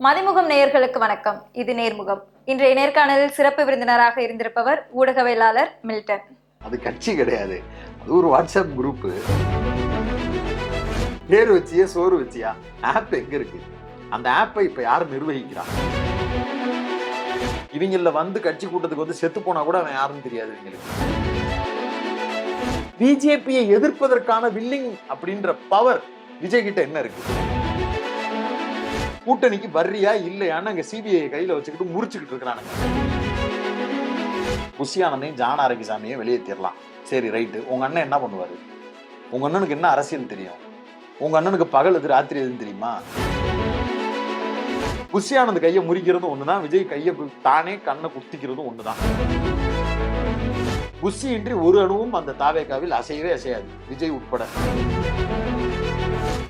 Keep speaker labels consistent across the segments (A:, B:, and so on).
A: மதிமுகம் நேயர்களுக்கு வணக்கம். இது நேர்முகம். இன்றைய நேர்காணலில் சிறப்பு விருந்தினராக இருந்திருப்பவர் ஊடகவியலாளர் மில்டன்.
B: அது கட்சி கிடையாது. அது ஒரு வாட்ஸ்அப் குரூப்பு பேர் வச்சியா சோறு வச்சியா? ஆப் எங்க இருக்கு? அந்த ஆப்பை இப்ப யார் நிர்வகிக்கிறா? இவங்கள வந்து கட்சி கூட்டத்துக்கு வந்து செத்து போனா கூட அவன் யாருன்னு தெரியாது இவங்களுக்கு. பிஜேபியை எதிர்ப்பதற்கான வில்லிங் அப்படின்ற பவர் விஜய் கிட்ட என்ன இருக்கு? கூட்டணிக்கு வர்றியா இல்லையான்னு அங்க சிபிஐ கையில வச்சுக்கிட்டு முறிச்சுக்கிட்டு இருக்கிறானுங்க. புஷியானந்தையும் ஜான ஆரோக்கியசாமியை வெளியேற்றிடலாம் சரி ரைட்டு. உங்க அண்ணன் என்ன பண்ணுவாரு? உங்க அண்ணனுக்கு என்ன அரசியல் தெரியும்? உங்க அண்ணனுக்கு பகல் எது ராத்திரி எதுன்னு தெரியுமா? புஷியானந்த் கையை முறிக்கிறதும் ஒண்ணுதான் விஜய் கையை தானே கண்ணை குத்திக்கிறதும் ஒண்ணுதான். புஷி ஒரு அணுவும் அந்த தாவேக்காவில் அசையவே அசையாது. விஜய் உட்பட.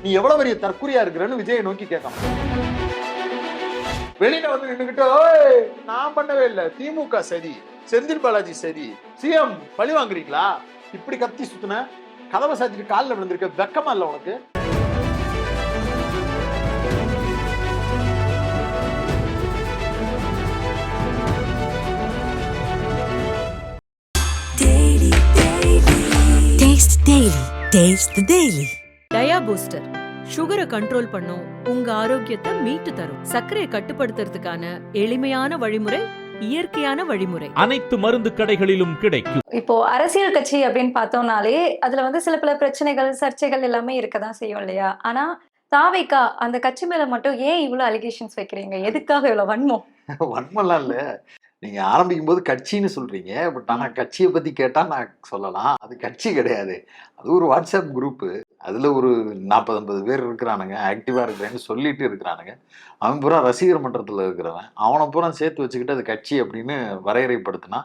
B: நீ எவ்வளவு பெரிய தற்குறியா இருக்கிறன்னு விஜயை நோக்கி கேட்கணும் வெளியில வந்து நின்னுகிட்டு "ஓய், நான் பண்ணவே இல்லை. திமுக சரி செந்தில் பாலாஜி சரி சிஎம் பழி வாங்குறீங்களா? இப்படி கத்தி சுத்துன கதவை சாத்திட்டு காலில் விழுந்திருக்க வெக்கமா இல்ல உனக்கு?
C: Taste Daily. Taste the Daily.
D: Dia booster சுகரை கண்ட்ரோல் பண்ணும். உங்க ஆரோக்கியத்தை மீட்டு தரும். சர்க்கரையை கட்டுப்படுத்துறதுக்கான எளிமையான வழிமுறை இயற்கையான வழிமுறை.
E: அனைத்து மருந்து கடைகளிலும் கிடைக்கும்.
A: இப்போ அரசியல் கட்சி அப்படின்னு பார்த்தோம்னாலே அதுல வந்து சில பல பிரச்சனைகள் சர்ச்சைகள் எல்லாமே இருக்கதான் செய்யும் இல்லையா? ஆனா தாவைக்கா அந்த கட்சி மேல மட்டும் ஏன் இவ்வளவு அலிகேஷன்ஸ் வைக்கிறீங்க? எதுக்காக இவ்வளவு வன்மம்?
B: வன்மம்லாம் இல்ல. நீங்க ஆரம்பிக்கும் போது கட்சின்னு சொல்றீங்க. பட் ஆனா கட்சியை பத்தி கேட்டா நான் சொல்லலாம். அது கட்சி கிடையாது. அது ஒரு வாட்ஸ்அப் குரூப்பு அதுல ஒரு நாற்பது ஐம்பது பேர் இருக்கிறானுங்க. ஆக்டிவா இருக்கிறேன்னு சொல்லிட்டு இருக்கிறானுங்க. அவன் பூரா ரசிகர் மன்றத்துல இருக்கிறவன். அவனை பூரா சேர்த்து வச்சுக்கிட்டு அது கட்சி அப்படின்னு வரையறைப்படுத்தினா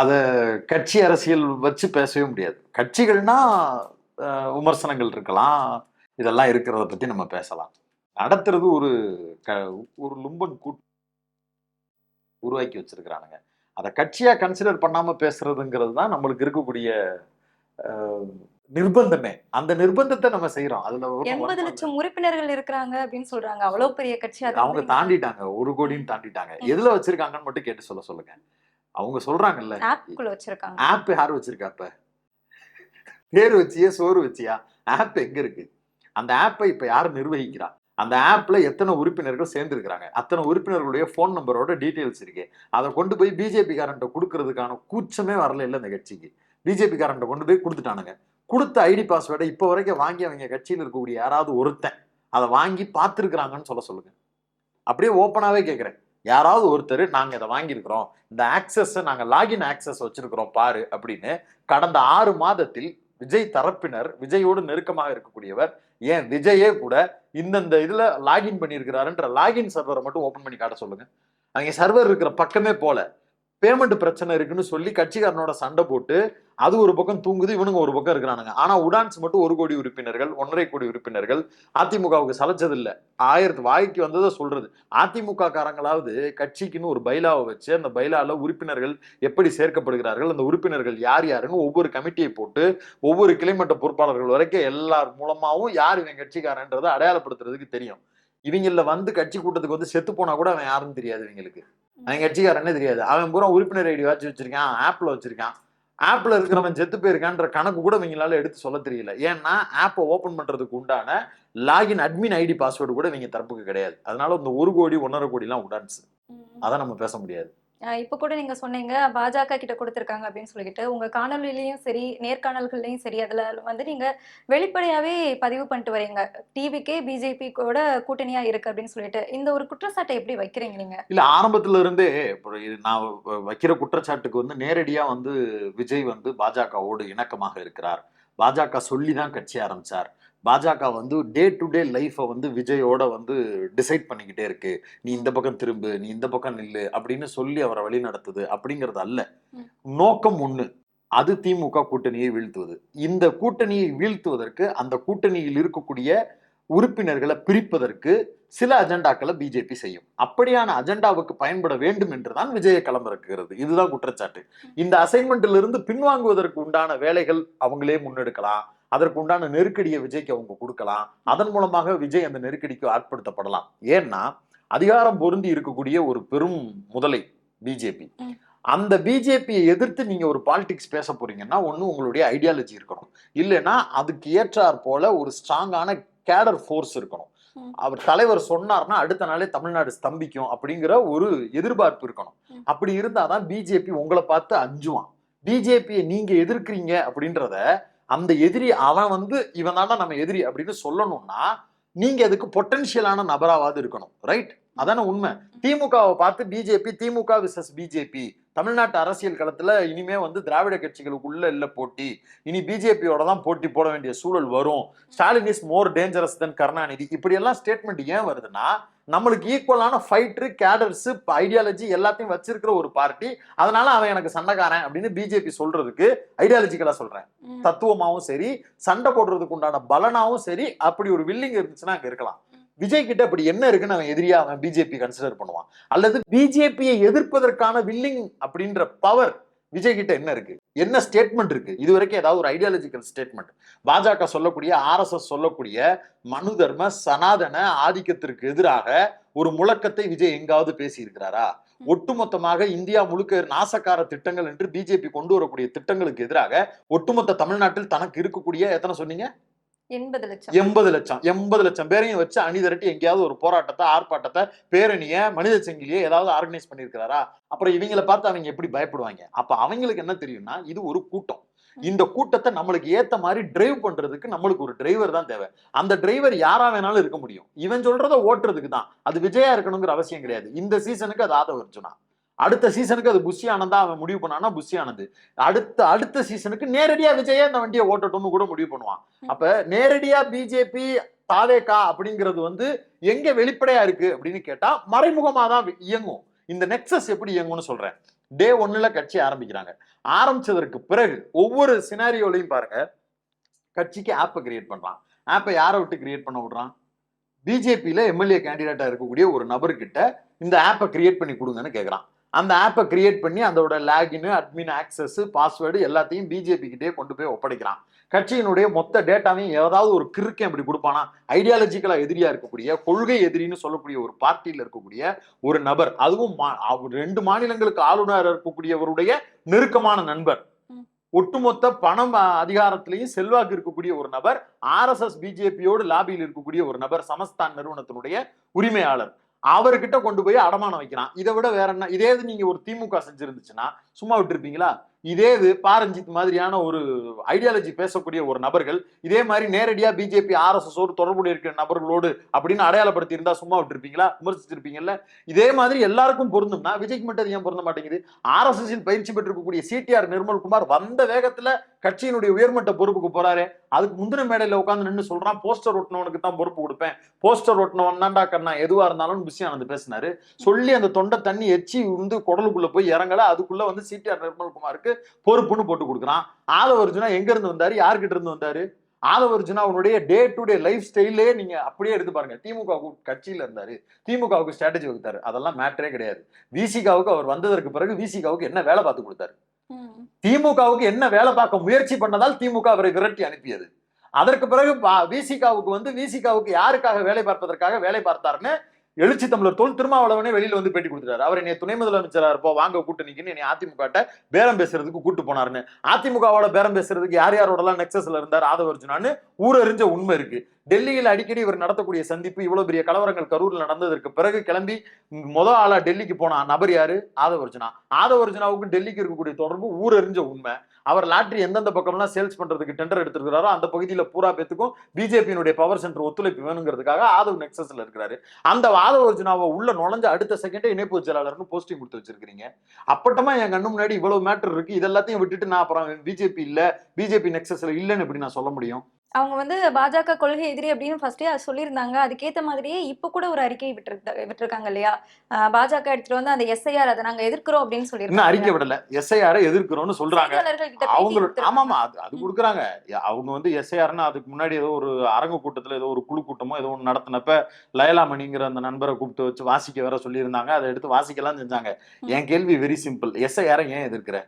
B: அதை கட்சி அரசியல் வச்சு பேசவே முடியாது. கட்சிகள்னா விமர்சனங்கள் இருக்கலாம். இதெல்லாம் இருக்கிறத பத்தி நம்ம பேசலாம். நடத்துறது ஒரு க ஒரு லும்பன் கூட்டு. உருவாக்கி வச்சிருக்கிறானுங்க. அதை கட்சியா கன்சிடர் பண்ணாம பேசுறதுங்கிறது தான் நம்மளுக்கு இருக்கக்கூடிய நிர்பந்தமே. அந்த நிர்பந்தத்தை நம்ம செய்யறோம் அதுல
A: எண்பது லட்சம் உறுப்பினர்கள் இருக்கிறாங்க அப்படின்னு சொல்றாங்க. அவ்வளவு பெரிய கட்சி
B: அவங்க தாண்டிட்டாங்க. ஒரு கோடின்னு தாண்டிட்டாங்க. எதுல வச்சிருக்காங்கன்னு மட்டும் கேட்டு சொல்ல சொல்லுங்க. அவங்க சொல்றாங்கல்ல.
A: ஆப்குள்ள வச்சிருக்காங்க.
B: ஆப் யார் வச்சிருக்கா இப்ப? பேர் வச்சியா சோறு வச்சியா? ஆப் எங்க இருக்கு? அந்த ஆப்பை இப்ப யார் நிர்வகிக்கிறா? அந்த ஆப்பில் எத்தனை உறுப்பினர்கள் சேர்ந்துருக்கிறாங்க? அத்தனை உறுப்பினர்களுடைய ஃபோன் நம்பரோட டீட்டெயில்ஸ் இருக்கு. அதை கொண்டு போய் பிஜேபிக்காரன்ட்ட கொடுக்கறதுக்கான கூச்சமே வரல இல்லை இந்த கட்சிக்கு. பிஜேபிக்காரன்ட்ட கொண்டு போய் கொடுத்துட்டானுங்க. கொடுத்த ஐடி பாஸ்வேர்டை இப்போ வரைக்கும் வாங்கி அவங்க கட்சியில் இருக்கக்கூடிய யாராவது ஒருத்தன் அதை வாங்கி பார்த்துருக்குறாங்கன்னு சொல்ல சொல்லுங்க. அப்படியே ஓப்பனாகவே கேட்குறேன் யாராவது ஒருத்தர் நாங்கள் இதை வாங்கியிருக்கிறோம். இந்த ஆக்சஸை நாங்கள் லாகின் ஆக்சஸ் வச்சுருக்கிறோம் பாரு அப்படின்னு கடந்த ஆறு மாதத்தில் விஜய் தரப்பினர் விஜயோடு நெருக்கமாக இருக்கக்கூடியவர் ஏன் விஜயே கூட இந்தந்த இதுல லாகின் பண்ணியிருக்கிறாருன்ற லாகின் சர்வரை மட்டும் ஓப்பன் பண்ணி காட்ட சொல்லுங்க. அங்கே சர்வர் இருக்கிற பக்கமே போல. பேமெண்ட் பிரச்சனை இருக்குன்னு சொல்லி கட்சிக்காரனோட சண்டை போட்டு அது ஒரு பக்கம் தூங்குது இவனுங்க ஒரு பக்கம் இருக்கிறானுங்க. ஆனா உடான்ஸ் மட்டும் ஒரு கோடி உறுப்பினர்கள் ஒன்றரை கோடி உறுப்பினர்கள் அதிமுகவுக்கு சலைச்சது இல்லை ஆயிரத்து வாய்க்கு வந்ததை சொல்றது. அதிமுக காரங்களாவது கட்சிக்குன்னு ஒரு பைலாவை வச்சு அந்த பைலாவில் உறுப்பினர்கள் எப்படி சேர்க்கப்படுகிறார்கள் அந்த உறுப்பினர்கள் யார் யாருன்னு ஒவ்வொரு கமிட்டியை போட்டு ஒவ்வொரு கிளைமட்ட பொறுப்பாளர்கள் வரைக்கும் எல்லார் மூலமாகவும் யார் இவன் கட்சிக்காரன்றதை அடையாளப்படுத்துறதுக்கு தெரியும். இவங்கள வந்து கட்சி கூட்டத்துக்கு வந்து செத்து போனா கூட அவன் யாருன்னு தெரியாது இவங்களுக்கு. அவன் கட்சிக்காரன்னே தெரியாது. அவன் பூரா உறுப்பினர் ஐடி வச்சு வச்சிருக்கான் ஆப்ல வச்சிருக்கான். ஆப்ல இருக்கிறவன் செத்து போயிருக்கான்ற கணக்கு கூட இவங்களால எடுத்து சொல்ல தெரியல. ஏன்னா ஆப்பை ஓபன் பண்றதுக்கு உண்டான லாகின் அட்மின் ஐடி பாஸ்வேர்டு கூட இவங்க தரப்புக்கு கிடையாது. அதனால இந்த ஒரு கோடி ஒன்றரை கோடிலாம் உடான்ஸ் அதை நம்ம பேச முடியாது.
A: இப்ப கூட நீங்க சொன்னீங்க பாஜக கிட்ட கொடுத்துருக்காங்க அப்படின்னு சொல்லிட்டு உங்க காணொலிலையும் சரி நேர்காணல்கள்லயும் சரி அதுல வந்து நீங்க வெளிப்படையாவே பதிவு பண்ணிட்டு வரீங்க. டிவிக்கே பிஜேபி கூட கூட்டணியா இருக்கு அப்படின்னு சொல்லிட்டு இந்த ஒரு குற்றச்சாட்டை எப்படி வைக்கிறீங்க நீங்க?
B: இல்ல ஆரம்பத்துல இருந்தே நான் வ- வைக்கிற குற்றச்சாட்டுக்கு வந்து நேரடியா வந்து விஜய் வந்து பாஜகவோடு இணக்கமாக இருக்கிறார். பாஜக சொல்லி தான் கட்சி ஆரம்பிச்சார். பாஜக வந்து டே டு டே லைஃப்பை வந்து விஜயோட வந்து டிசைட் பண்ணிக்கிட்டே இருக்கு. நீ இந்த பக்கம் திரும்பு நீ இந்த பக்கம் நில்லு அப்படின்னு சொல்லி அவரை வழி நடத்துது அப்படிங்கிறது அல்ல. நோக்கம் ஒண்ணு. அது திமுக கூட்டணியை வீழ்த்துவது. இந்த கூட்டணியை வீழ்த்துவதற்கு அந்த கூட்டணியில் இருக்கக்கூடிய உறுப்பினர்களை பிரிப்பதற்கு சில அஜெண்டாக்களை பிஜேபி செய்யும். அப்படியான அஜெண்டாவுக்கு பயன்பட வேண்டும் என்றுதான் விஜய களமிறக்குகிறது. இதுதான் குற்றச்சாட்டு. இந்த அசைன்மெண்ட்ல இருந்து பின்வாங்குவதற்கு உண்டான வேலைகள் அவங்களே முன்னெடுக்கலாம். அதற்கு உண்டான நெருக்கடியை விஜய்க்கு அவங்க கொடுக்கலாம். அதன் மூலமாக விஜய் அந்த நெருக்கடிக்கு ஆட்படுத்தப்படலாம். ஏன்னா அதிகாரம் பொருந்தி இருக்கக்கூடிய ஒரு பெரும் முதலை பிஜேபி. அந்த பிஜேபியை எதிர்த்து நீங்க ஒரு பாலிடிக்ஸ் பேச போறீங்கன்னா ஒண்ணு உங்களுடைய ஐடியாலஜி இருக்கணும். இல்லைன்னா அதுக்கு ஏற்றாற் போல ஒரு ஸ்ட்ராங்கான கேடர் ஃபோர்ஸ் இருக்கணும். அவர் தலைவர் சொன்னார்னா அடுத்த நாளே தமிழ்நாடு ஸ்தம்பிக்கும் அப்படிங்கிற ஒரு எதிர்பார்ப்பு இருக்கணும். அப்படி இருந்தாதான் பிஜேபி உங்களை பார்த்து அஞ்சுவான். பிஜேபியை நீங்க எதிர்க்கிறீங்க அப்படின்றத அந்த எதிரி அவன் வந்து இவன் தாண்டா நம்ம எதிரி அப்படின்னு சொல்லணும்னா நீங்க அதுக்கு பொட்டன்ஷியலான நபராவது இருக்கணும். ரைட் அதான உண்மை. திமுகவை பார்த்து பிஜேபி திமுக விசஸ் பிஜேபி தமிழ்நாட்டு அரசியல் களத்துல இனிமே வந்து திராவிட கட்சிகளுக்குள்ள இல்ல போட்டி. இனி பிஜேபியோட தான் போட்டி போட வேண்டிய சூழல் வரும். Stalin is more dangerous then Karunanidhi. இப்படி எல்லாம் ஸ்டேட்மெண்ட் ஏன் வருதுன்னா நம்மளுக்கு ஈக்குவலான ஃபைட்ரு கேடர்ஸ் ஐடியாலஜி எல்லாத்தையும் வச்சிருக்கிற ஒரு பார்ட்டி அதனால அவன் எனக்கு சண்டைக்காரன் அப்படின்னு பிஜேபி சொல்றதுக்கு ஐடியாலஜிக்கலா சொல்றேன். தத்துவமாவும் சரி சண்டை போடுறதுக்கு உண்டான பலனாவும் சரி அப்படி ஒரு வில்லிங் இருந்துச்சுன்னா அங்க இருக்கலாம். விஜய் கிட்ட அப்படி என்ன இருக்குன்னு அவன் எதிரியா அவன் பிஜேபி கன்சிடர் பண்ணுவான். அல்லது பிஜேபியை எதிர்ப்பதற்கான வில்லிங் அப்படின்ற பவர் விஜய் கிட்ட என்ன இருக்கு? என்ன ஸ்டேட்மெண்ட் இருக்கு? இது வரைக்கும் ஏதாவது ஒரு ஐடியாலஜிக்கல் ஸ்டேட்மெண்ட் பாஜக சொல்லக்கூடிய ஆர்எஸ்எஸ் சொல்லக்கூடிய மனு தர்ம சனாதன ஆதிக்கத்திற்கு எதிராக ஒரு முழக்கத்தை விஜய் எங்காவது பேசியிருக்கிறாரா? ஒட்டுமொத்தமாக இந்தியா முழுக்க நாசக்கார திட்டங்கள் என்று பிஜேபி கொண்டு வரக்கூடிய திட்டங்களுக்கு எதிராக ஒட்டுமொத்த தமிழ்நாட்டில் தனக்கு இருக்கக்கூடிய எத்தனை சொன்னீங்க?
A: எண்பது லட்சம்.
B: எண்பது லட்சம் எண்பது லட்சம் பேரையும் வச்சு அணி திரட்டி எங்கேயாவது ஒரு போராட்டத்தை ஆர்ப்பாட்டத்தை பேரணிய மனித சங்கிலியை ஏதாவது ஆர்கனைஸ் பண்ணியிருக்கிறாரா? அப்புறம் இவங்களை பார்த்து அவங்க எப்படி பயப்படுவாங்க? அப்ப அவங்களுக்கு என்ன தெரியும்னா இது ஒரு கூட்டம். இந்த கூட்டத்தை நம்மளுக்கு ஏத்த மாதிரி டிரைவ் பண்றதுக்கு நம்மளுக்கு ஒரு டிரைவர் தான் தேவை. அந்த டிரைவர் யாரா வேணாலும் இருக்க முடியும். இவன் சொல்றத ஓட்டுறதுக்கு தான். அது விஜயா இருக்கணுங்கிற அவசியம் கிடையாது. இந்த சீசனுக்கு அது ஆதவ அர்ஜுனா. அடுத்த சீசனுக்கு அது புஷி ஆனந்தா அவன் முடிவு பண்ணானா புஷி அடுத்த அடுத்த சீசனுக்கு நேரடியா விஜயே இந்த வண்டியை ஓட்டட்டும்னு கூட முடிவு பண்ணுவான். அப்ப நேரடியா பிஜேபி தாவேகா அப்படிங்கிறது வந்து எங்க வெளிப்படையா இருக்கு அப்படின்னு கேட்டா மறைமுகமா தான் இயங்கும். இந்த நெக்ஸஸ் எப்படி இயங்கும்னு சொல்றேன். டே ஒன்னுல கட்சி ஆரம்பிக்கிறாங்க. ஆரம்பிச்சதற்கு பிறகு ஒவ்வொரு சினாரியோலையும் பாருங்க. கட்சிக்கு ஆப்பை கிரியேட் பண்றான். ஆப்பை யாரை விட்டு கிரியேட் பண்ண விடுறான்? பிஜேபியில எம்எல்ஏ கேண்டிடேட்டா இருக்கக்கூடிய ஒரு நபர்கிட்ட இந்த ஆப்பை கிரியேட் பண்ணி கொடுங்கன்னு கேட்குறான் அந்த ஆப்பை கிரியேட் பண்ணி அதோட லாகின் அட்மின் ஆக்சஸ் பாஸ்வேர்டு எல்லாத்தையும் பிஜேபி கிட்டே கொண்டு போய் ஒப்படைக்கிறான். கட்சியினுடைய மொத்த டேட்டாவையும் ஏதாவது ஒரு கிறுக்கன் அப்படி கொடுப்பானா? ஐடியாலஜிக்கலா எதிரியா இருக்கக்கூடிய கொள்கை எதிரின்னு சொல்லக்கூடிய ஒரு பார்ட்டியில் இருக்கக்கூடிய ஒரு நபர். அதுவும் ரெண்டு மாநிலங்களுக்கு ஆளுநர் இருக்கக்கூடியவருடைய நெருக்கமான நண்பர். ஒட்டுமொத்த பணம் அதிகாரத்திலையும் செல்வாக்கு இருக்கக்கூடிய ஒரு நபர் ஆர்எஸ்எஸ் பிஜேபியோடு லாபியில் இருக்கக்கூடிய ஒரு நபர் சமஸ்தான் நிறுவனத்தினுடைய உரிமையாளர். அவர்கிட்ட கொண்டு போய் அடமானம் வைக்கிறான். இதை விட வேற என்ன? இதே இது நீங்க ஒரு திமுக செஞ்சிருந்துச்சுன்னா சும்மா விட்டுருப்பீங்களா? இதே இது பாரஞ்சித் மாதிரியான ஒரு ஐடியாலஜி பேசக்கூடிய ஒரு நபர்கள் இதே மாதிரி நேரடியா பிஜேபி ஆர்எஸ்எஸ் ஓடு தொடர்புடைய இருக்கிற நபர்களோடு அப்படின்னு அடையாளப்படுத்தி இருந்தா சும்மா விட்டுருப்பீங்களா? விமர்சிச்சிருப்பீங்கல்ல? இதே மாதிரி எல்லாருக்கும் பொருந்தும்னா விஜய்க்கு மட்டும் ஏன் பொருந்த மாட்டேங்குது? ஆர்எஸ்எஸ் பயிற்சி பெற்றிருக்கக்கூடிய சிடிஆர் நிர்மல்குமார் வந்த வேகத்துல கட்சியினுடைய உயர்மட்ட பொறுப்புக்கு போறாரு. அதுக்கு முந்தின மேடையில உட்காந்து நின்று சொல்றான் போஸ்டர் ஒட்டினவனுக்கு தான் பொறுப்பு கொடுப்பேன். போஸ்டர் ஒட்டினவன் தான்டா கண்ணா எதுவா இருந்தாலும் பிஸி ஆனது பேசினாரு. சொல்லி அந்த தொண்டை தண்ணி எச்சி வந்து குடலுக்குள்ள போய் இறங்கல. அதுக்குள்ள வந்து சிடிஆர் நிர்மல்குமாருக்கு பொறுப்புன்னு போட்டு கொடுக்குறான். ஆதவ அர்ஜுனா எங்க இருந்து வந்தாரு? யார்கிட்ட இருந்து வந்தாரு? ஆதவ அர்ஜுனா அவனுடைய டே டு டே லைஃப் ஸ்டைலே நீங்க அப்படியே எடுத்து பாருங்க. திமுக கட்சியில இருந்தாரு. திமுகவுக்கு ஸ்ட்ராட்டஜி வகுத்தாரு. அதெல்லாம் மேட்டரே கிடையாது. விசிகாவுக்கு அவர் வந்ததற்கு பிறகு விசிகாவுக்கு என்ன வேலை பார்த்து கொடுத்தாரு? திமுகவுக்கு என்ன வேலை பார்க்க முயற்சி பண்ணதால் திமுக அவரை விரட்டி அனுப்பியது. அதற்கு பிறகு விசிகாவுக்கு வந்து விசிகாவுக்கு யாருக்காக வேலை பார்ப்பதற்காக வேலை பார்த்தாருன்னு எழுச்சி தமிழர் தோல் திருமாவளவனே வெளியில வந்து பேட்டி கொடுத்துட்டாரு. அவர் என்னை துணை முதலமைச்சராக இருப்போம் வாங்க கூட்டணிக்குன்னு என்னை அதிமுக பேரம் பேசுறதுக்கு கூட்டு போனாருன்னு அதிமுகவோட பேரம் பேசுறதுக்கு யார் யாரோடலாம் நெக்ஸஸ்ல இருந்தார் ஆதவர்ஜுனான்னு ஊரறிஞ்ச உண்மை இருக்கு. டெல்லியில் அடிக்கடி இவர் நடத்தக்கூடிய சந்திப்பு இவ்வளவு பெரிய கலவரங்கள் கரூர்ல நடந்ததற்கு பிறகு கிளம்பி முத ஆளா டெல்லிக்கு போன நபர் யாரு? ஆதவர்ஜுனா. அர்ஜுனா டெல்லிக்கு இருக்கக்கூடிய தொடர்பு ஊரறிஞ்ச உண்மை. அவர் லாட்ரி எந்தெந்த பக்கம்லாம் சேல்ஸ் பண்றதுக்கு டெண்டர் எடுத்திருக்கிறாரோ அந்த பகுதியில் பூரா பேத்துக்கும் பிஜேபியினுடைய பவர் சென்டர் ஒத்துழைப்பு வேணுங்கிறதுக்காக ஆதவ் நெக்ஸஸ்ல இருக்கிறாரு. அந்த ஆதவர்ஜுனாவை உள்ள நுழைஞ்ச அடுத்த செகண்டே இணைப்பு செயலாளர்னு போஸ்டிங் கொடுத்து வச்சிருக்கீங்க அப்பட்டமா என் கண்ணு முன்னாடி இவ்வளவு மேட்டர் இருக்கு. இது எல்லாத்தையும் விட்டுட்டு நான் அப்புறம் பிஜேபி இல்ல பிஜேபி நெக்ஸஸ்ல இல்லைன்னு எப்படி நான் சொல்ல முடியும்?
A: அவங்க வந்து பாஜக கொள்கை எதிரி அப்படின்னு ஃபர்ஸ்டே அது சொல்லியிருந்தாங்க. அதுக்கேத்த மாதிரியே இப்ப கூட ஒரு அறிக்கை விட்டு விட்டுருக்காங்க இல்லையா? பாஜக எடுத்துட்டு வந்து அந்த எஸ்ஐஆர் அதை நாங்க எதிர்க்கிறோம் அப்படின்னு
B: இன்னும் அறிக்கை விடல. எஸ்ஐஆர் எதிர்க்கிறோம்னு சொல்றாங்க.
A: கொடுத்திருக்காங்க.
B: ஆமாமா அது அது கொடுக்குறாங்க. அவங்க வந்து எஸ்ஐஆர்னா அதுக்கு முன்னாடி ஏதோ ஒரு அரங்கு கூட்டத்துல ஏதோ ஒரு குழு கூட்டமோ ஏதோ ஒன்று நடத்தினப்ப லயலாமணிங்கிற அந்த நண்பரை கூப்பிட்டு வச்சு வாசிக்க வேற சொல்லியிருந்தாங்க. அதை எடுத்து வாசிக்கலாம் செஞ்சாங்க. என் கேள்வி வெரி சிம்பிள் எஸ்ஐஆரை ஏன் எதிர்க்கிற?